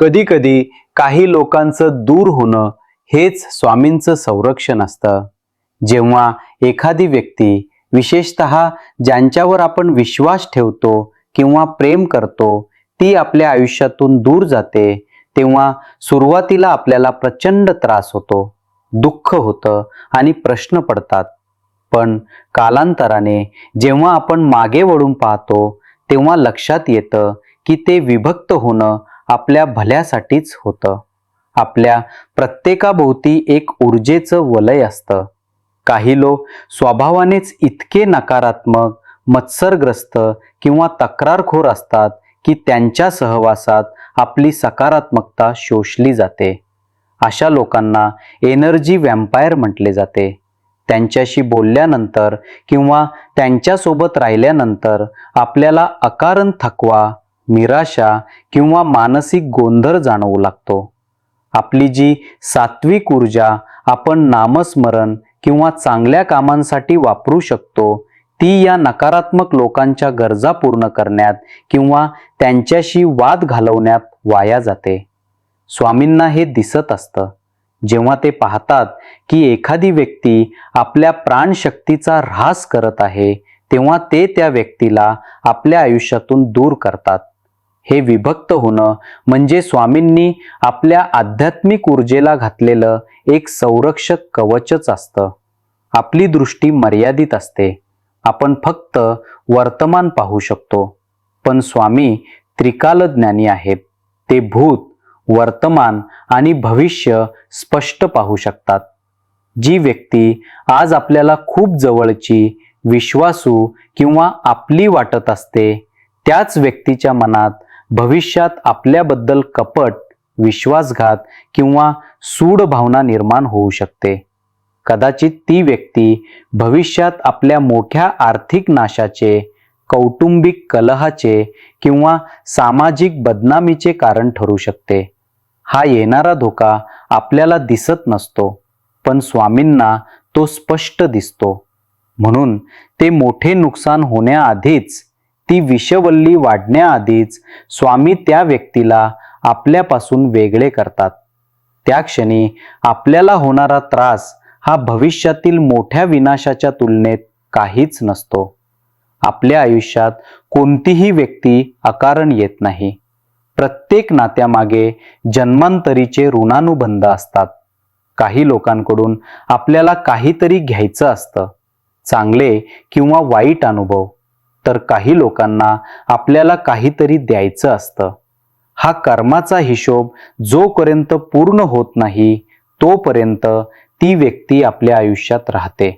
कधी कधी काही लोकांचं दूर होणं हेच स्वामींचं संरक्षण असतं. जेव्हा एखादी व्यक्ती विशेषत ज्यांच्यावर आपण विश्वास ठेवतो किंवा प्रेम करतो ती आपल्या आयुष्यातून दूर जाते तेव्हा सुरुवातीला आपल्याला प्रचंड त्रास होतो दुःख होतं आणि प्रश्न पडतात. पण कालांतराने जेव्हा आपण मागे वळून पाहतो तेव्हा लक्षात येतं की ते विभक्त होणं आपल्या भल्यासाठीच होतं. आपल्या प्रत्येकाभोवती एक ऊर्जेचं वलय असतं. काही लोक स्वभावानेच इतके नकारात्मक मत्सरग्रस्त किंवा तक्रारखोर असतात की त्यांच्या सहवासात आपली सकारात्मकता शोषली जाते. अशा लोकांना एनर्जी व्हॅम्पायर म्हटले जाते. त्यांच्याशी बोलल्यानंतर किंवा त्यांच्यासोबत राहिल्यानंतर आपल्याला अकारण थकवा निराशा किंवा मानसिक गोंधळ जाणवू लागतो. आपली जी सात्विक ऊर्जा आपण नामस्मरण किंवा चांगल्या कामांसाठी वापरू शकतो ती या नकारात्मक लोकांच्या गरजा पूर्ण करण्यात किंवा त्यांच्याशी वाद घालवण्यात वाया जाते. स्वामींना हे दिसत असतं. जेव्हा ते पाहतात की एखादी व्यक्ती आपल्या प्राणशक्तीचा ऱ्हास करत आहे तेव्हा ते त्या व्यक्तीला आपल्या आयुष्यातून दूर करतात. हे विभक्त होणं म्हणजे स्वामींनी आपल्या आध्यात्मिक ऊर्जेला घातलेलं एक संरक्षक कवचच असतं. आपली दृष्टी मर्यादित असते. आपण फक्त वर्तमान पाहू शकतो. पण स्वामी त्रिकालज्ञानी आहेत. ते भूत वर्तमान आणि भविष्य स्पष्ट पाहू शकतात. जी व्यक्ती आज आपल्याला खूप जवळची विश्वासू किंवा आपली वाटत असते त्याच व्यक्तीच्या मनात भविष्यात आपल्याबद्दल कपट विश्वासघात किंवा सूड भावना निर्माण होऊ शकते. कदाचित ती व्यक्ती भविष्यात आपल्या मोठ्या आर्थिक नाशाचे कौटुंबिक कलहाचे किंवा सामाजिक बदनामीचे कारण ठरू शकते. हा येणारा धोका आपल्याला दिसत नसतो पण स्वामींना तो स्पष्ट दिसतो. म्हणून ते मोठे नुकसान होण्याआधीच ती विषवल्ली वाढण्याआधीच स्वामी त्या व्यक्तीला आपल्यापासून वेगळे करतात. त्या क्षणी आपल्याला होणारा त्रास हा भविष्यातील मोठ्या विनाशाच्या तुलनेत काहीच नसतो. आपल्या आयुष्यात कोणतीही व्यक्ती अकारण येत नाही. प्रत्येक नात्यामागे जन्मांतरीचे ऋणानुबंध असतात. काही लोकांकडून आपल्याला काहीतरी घ्यायचं असतं. चांगले किंवा वाईट अनुभव. तर काही लोकांना आपल्याला काहीतरी द्यायचं असतं. हा कर्माचा हिशोब जोपर्यंत पूर्ण होत नाही तोपर्यंत ती व्यक्ती आपल्या आयुष्यात राहते.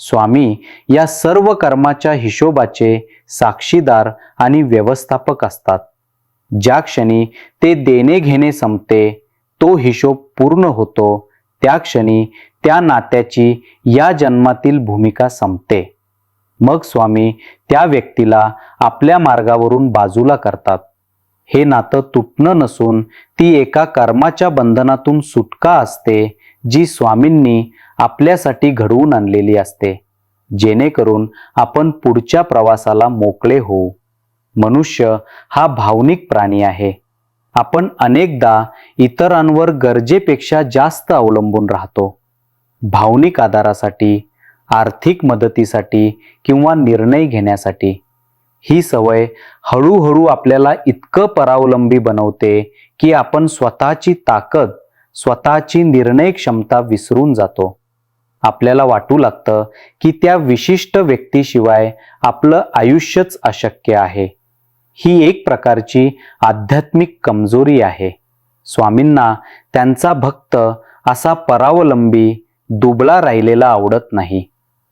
स्वामी या सर्व कर्माच्या हिशोबाचे साक्षीदार आणि व्यवस्थापक असतात. ज्या क्षणी ते देणे घेणे संपते तो हिशोब पूर्ण होतो त्या क्षणी त्या नात्याची या जन्मातील भूमिका संपते. मग स्वामी त्या व्यक्तीला आपल्या मार्गावरून बाजूला करतात. हे नातं तुटणं नसून ती एका कर्माच्या बंधनातून सुटका असते जी स्वामींनी आपल्यासाठी घडवून आणलेली असते. जेणेकरून आपण पुढच्या प्रवासाला मोकळे होऊ. मनुष्य हा भावनिक प्राणी आहे. आपण अनेकदा इतरांवर गरजेपेक्षा जास्त अवलंबून राहतो. भावनिक आधारासाठी आर्थिक मदतीसाठी किंवा निर्णय घेण्यासाठी. ही सवय हळूहळू आपल्याला इतकं परावलंबी बनवते की आपण स्वतःची ताकद स्वतःची निर्णय क्षमता विसरून जातो. आपल्याला वाटू लागतं की त्या विशिष्ट व्यक्तीशिवाय आपलं आयुष्यच अशक्य आहे. ही एक प्रकारची आध्यात्मिक कमजोरी आहे. स्वामींना त्यांचा भक्त असा परावलंबी दुबळा राहिलेला आवडत नाही.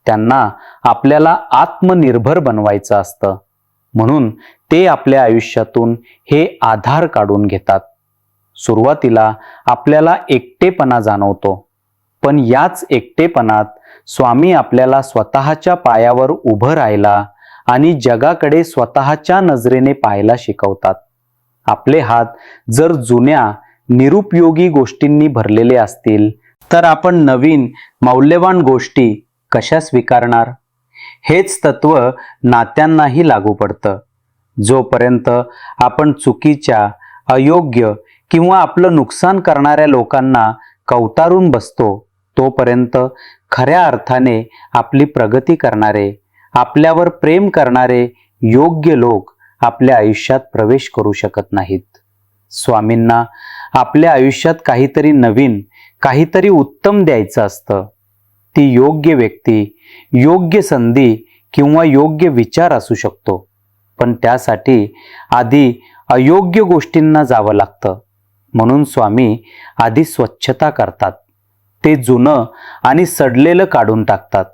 त्यांना आपल्याला आत्मनिर्भर बनवायचं असतं. म्हणून ते आपल्या आयुष्यातून हे आधार काढून घेतात. सुरुवातीला आपल्याला एकटेपणा जाणवतो. पण याच एकटेपणात स्वामी आपल्याला स्वतःच्या पायावर उभं राहायला आणि जगाकडे स्वतःच्या नजरेने पाहायला शिकवतात. आपले हात जर जुन्या निरुपयोगी गोष्टींनी भरलेले असतील तर आपण नवीन मौल्यवान गोष्टी कशा स्वीकारणार? हेच तत्व नात्यांनाही लागू पडतं. जोपर्यंत आपण चुकीच्या अयोग्य किंवा आपलं नुकसान करणाऱ्या लोकांना कवतारून बसतो तोपर्यंत खऱ्या अर्थाने आपली प्रगती करणारे आपल्यावर प्रेम करणारे योग्य लोक आपल्या आयुष्यात प्रवेश करू शकत नाहीत. स्वामींना आपल्या आयुष्यात काहीतरी नवीन काहीतरी उत्तम द्यायचं असतं. ती योग्य व्यक्ती योग्य संधी किंवा योग्य विचार असू शकतो. पण त्यासाठी आधी अयोग्य गोष्टींना जावं लागतं. म्हणून स्वामी आधी स्वच्छता करतात. ते जुनं आणि सडलेलं काढून टाकतात.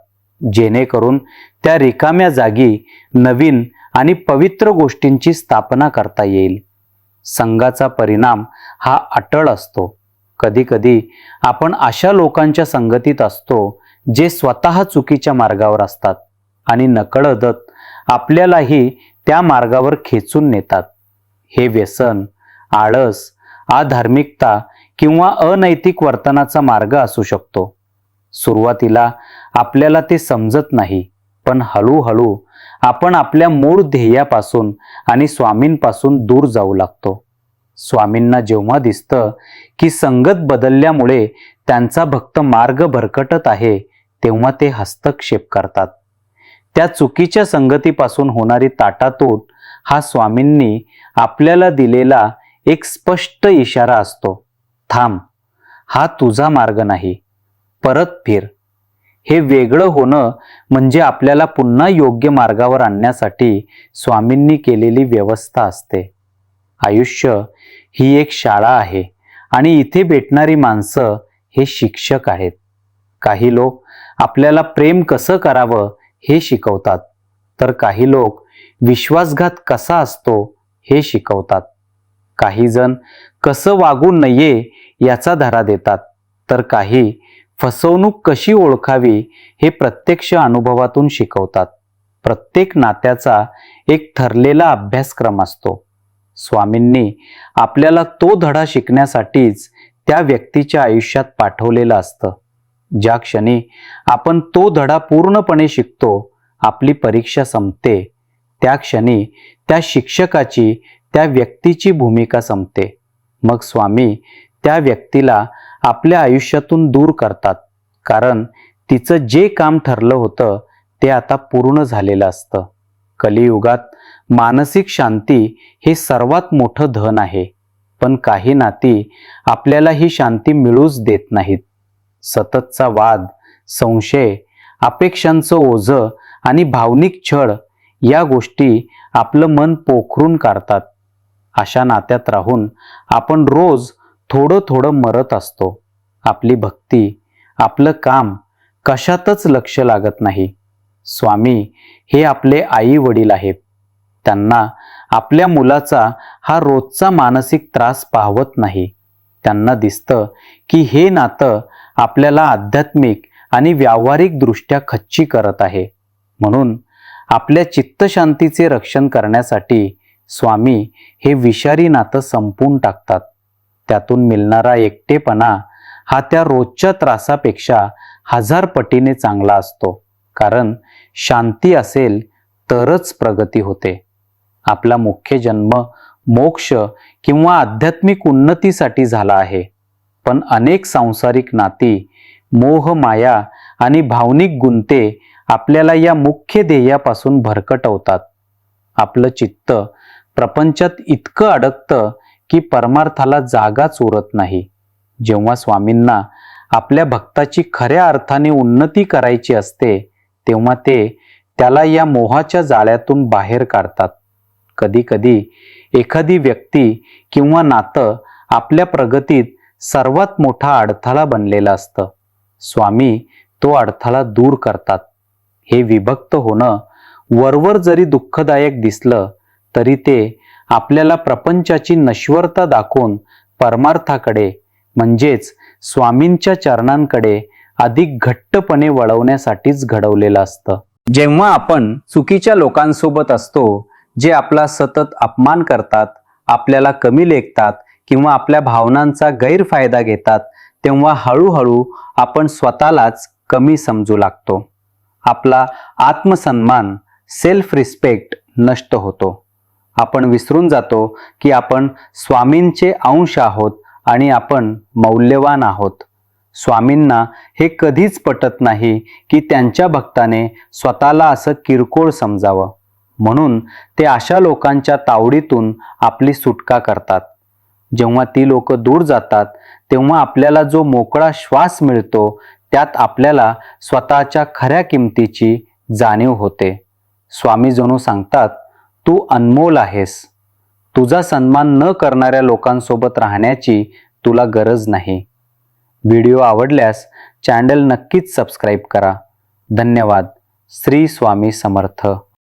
जेणेकरून त्या रिकाम्या जागी नवीन आणि पवित्र गोष्टींची स्थापना करता येईल. संघाचा परिणाम हा अटळ असतो. कधीकधी आपण अशा लोकांच्या संगतीत असतो जे स्वतः चुकीच्या मार्गावर असतात आणि नकळदत आपल्यालाही त्या मार्गावर खेचून नेतात. हे व्यसन आळस आधार्मिकता किंवा अनैतिक वर्तनाचा मार्ग असू शकतो. सुरुवातीला आपल्याला ते समजत नाही पण हळूहळू आपण आपल्या मूळ ध्येयापासून आणि स्वामींपासून दूर जाऊ लागतो. स्वामींना जेव्हा दिसतं की संगत बदलल्यामुळे त्यांचा भक्त मार्ग भरकटत आहे तेव्हा ते हस्तक्षेप करतात. त्या चुकीच्या संगतीपासून होणारी ताटातूट हा स्वामींनी आपल्याला दिलेला एक स्पष्ट इशारा असतो. थांब हा तुझा मार्ग नाही. परत फिर. हे वेगळं होणं म्हणजे आपल्याला पुन्हा योग्य मार्गावर आणण्यासाठी स्वामींनी केलेली व्यवस्था असते. आयुष्य ही एक शाळा आहे आणि इथे भेटणारी माणसं हे शिक्षक आहेत. काही लोक आपल्याला प्रेम कसं करावं हे शिकवतात. तर काही लोक विश्वासघात कसा असतो हे शिकवतात. काही जण कसं वागू नये याचा धरा देतात. तर काही फसवणूक कशी ओळखावी हे प्रत्यक्ष अनुभवातून शिकवतात. प्रत्येक नात्याचा एक ठरलेला अभ्यासक्रम असतो. स्वामींनी आपल्याला तो धडा शिकण्यासाठीच त्या व्यक्तीच्या आयुष्यात पाठवलेलं असतं. ज्या क्षणी आपण तो धडा पूर्णपणे शिकतो आपली परीक्षा संपते. त्या क्षणी त्या शिक्षकाची त्या व्यक्तीची भूमिका संपते. मग स्वामी त्या व्यक्तीला आपल्या आयुष्यातून दूर करतात. कारण तिचं जे काम ठरलं होतं ते आता पूर्ण झालेलं असतं. कलियुगात मानसिक शांती हे सर्वात मोठं धन आहे. पण काही नाती आपल्याला ही शांती मिळूच देत नाहीत. सततचा वाद संशय अपेक्षांचं ओझं आणि भावनिक छळ या गोष्टी आपलं मन पोखरून काढतात. अशा नात्यात राहून आपण रोज थोडं थोडं मरत असतो. आपली भक्ती आपलं काम कशातच लक्ष लागत नाही. स्वामी हे आपले आई वडील आहेत. त्यांना आपल्या मुलाचा हा रोजचा मानसिक त्रास पाहवत नाही. त्यांना दिसतं की हे नातं आपल्याला आध्यात्मिक आणि व्यावहारिकदृष्ट्या खच्ची करत आहे. म्हणून आपल्या चित्तशांतीचे रक्षण करण्यासाठी स्वामी हे विषारी नातं संपून टाकतात. त्यातून मिळणारा एकटेपणा हा त्या रोजच्या त्रासापेक्षा हजार पटीने चांगला असतो. कारण शांती असेल तरच प्रगती होते. आपला मुख्य जन्म मोक्ष किंवा आध्यात्मिक उन्नतीसाठी झाला आहे. पण अनेक सांसारिक नाती मोह माया आणि भावनिक गुंते आपल्याला या मुख्य ध्येयापासून भरकटवतात. आपलं चित्त प्रपंचात इतकं अडकतं की परमार्थाला जागाच उरत नाही. जेव्हा स्वामींना आपल्या भक्ताची खऱ्या अर्थाने उन्नती करायची असते तेव्हा ते त्याला या मोहाच्या जाळ्यातून बाहेर काढतात. कधी कधी एखादी व्यक्ती किंवा नातं आपल्या प्रगतीत सर्वात मोठा अडथळा बनलेला असतं. स्वामी तो अडथळा दूर करतात. हे विभक्त होणं वरवर जरी दुःखदायक दिसलं तरी ते आपल्याला प्रपंचाची नश्वरता दाखवून परमार्थाकडे म्हणजेच स्वामींच्या चरणांकडे अधिक घट्टपणे वळवण्यासाठीच घडवलेलं असतं. जेव्हा आपण चुकीच्या लोकांसोबत असतो जे आपला सतत अपमान करतात आपल्याला कमी लेखतात किंवा आपल्या भावनांचा गैरफायदा घेतात तेव्हा हळूहळू आपण स्वतःलाच कमी समजू लागतो. आपला आत्मसन्मान सेल्फ रिस्पेक्ट नष्ट होतो. आपण विसरून जातो की आपण स्वामींचे अंश आहोत आणि आपण मौल्यवान आहोत. स्वामींना हे कधीच पटत नाही की त्यांच्या भक्ताने स्वतःला असं किरकोळ समजावं. म्हणून ते अशा लोकांच्या तावडीतून आपली सुटका करतात. जेव्हा ती लोक दूर जातात तेव्हा आपल्याला जो मोकळा श्वास मिळतो त्यात आपल्याला स्वतःच्या खऱ्या किमतीची जाणीव होते. स्वामी जणू सांगतात तू अनमोल आहेस. तुझा सन्मान न करणाऱ्या लोकांसोबत राहण्याची तुला गरज नाही. व्हिडिओ आवडल्यास चॅनल नक्कीच सबस्क्राईब करा. धन्यवाद. श्री स्वामी समर्थ.